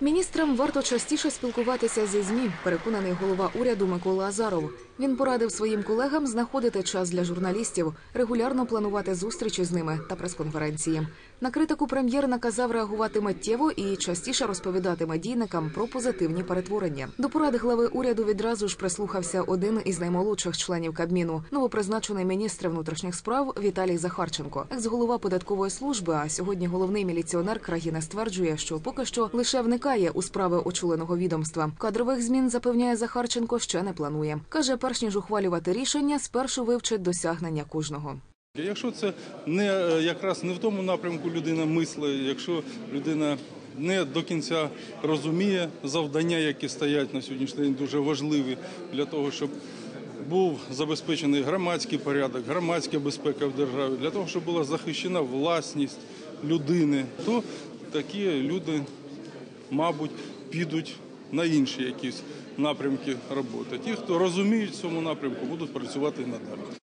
Міністрам варто частіше спілкуватися зі змі, переконаний голова уряду Микола Азаров. Він порадив своїм колегам знаходити час для журналістів, регулярно планувати зустрічі з ними та прес-конференції. На критику прем'єр наказав реагувати миттєво і частіше розповідати медійникам про позитивні перетворення. До поради глави уряду відразу ж прислухався один із наймолодших членів Кабміну, новопризначений міністр внутрішніх справ Віталій Захарченко. Екс-голова податкової служби, а сьогодні головний міліціонер країни стверджує, що поки що лише вникає у справи очоленого відомства. Кадрових змін запевняє Захарченко, ще не планує. каже, перш ніж ухвалювати рішення, спершу вивчить досягнення кожного. Якщо це не е, якраз не в тому напрямку людина мислить, якщо людина не до кінця розуміє завдання, які стоять на сьогоднішній день, дуже важливі для того, щоб був забезпечений громадський порядок, громадська безпека в державі, для того, щоб була захищена власність людини, то такі люди, мабуть, підуть на інші якісь напрямки роботи. Ті, хто розуміють цьому напрямку, будуть працювати надалі.